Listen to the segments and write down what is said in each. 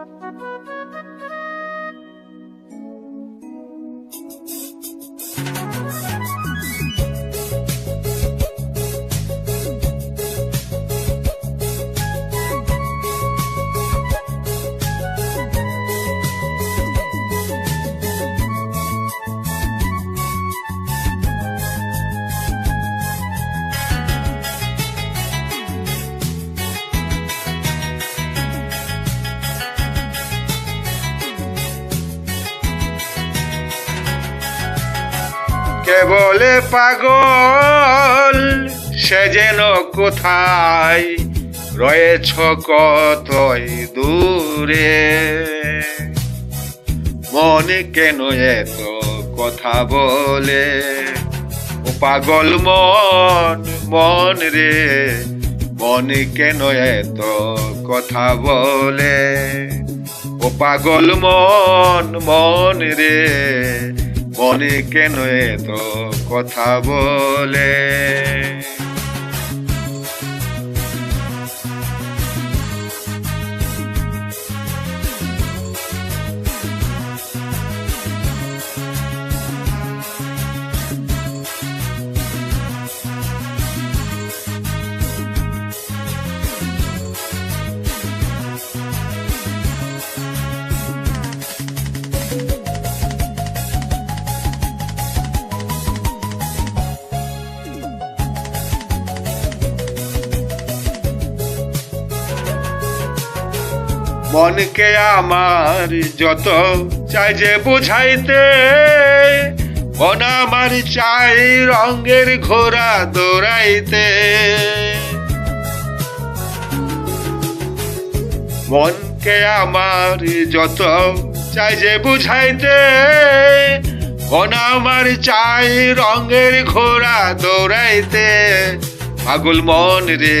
Thank you. কেবলে পাগল, সে যেন কোথায়? রয়েছ কতই দূরে? মনে কেন এত কথা বলে? ও পাগল মন মন রে, মনে কেন এত কথা বলে? ও পাগল মন মন রে মনে কেন এত কথা বলে? মনকে আমার যত চাই যে বুঝাইতে, মন আমার চাই রঙের ঘোড়া দৌড়াইতে। মনকে আমার যত চাই যে বুঝাইতে, মন আমার চাই রঙের ঘোড়া দৌড়াইতে। পাগল মন রে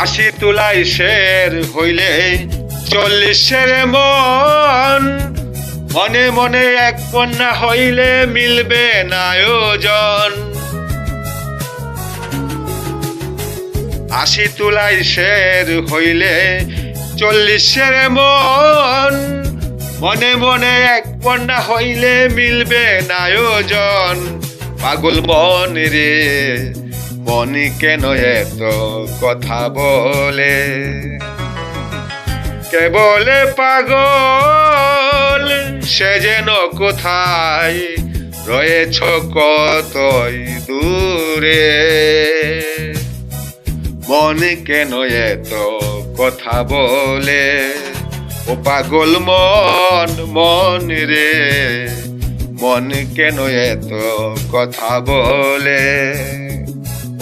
আশি তুলাই শের হইলে চল্লিশের মন। মনে মনে এক কন্যা হইলে মিলবে নায়োজন আশি তুলাই শের হইলে চল্লিশের মন। মনে মনে এক কন্যা হইলে মিলবে নায়োজন পাগল মন রে। মনি কেন এত কথা বলে? কেবলে পাগল, সে যেন কোথায়? রয়েছ কতই দূরে? মন কেন এত কথা বলে? ও পাগল মন মন রে। মন কেন এত কথা বলে?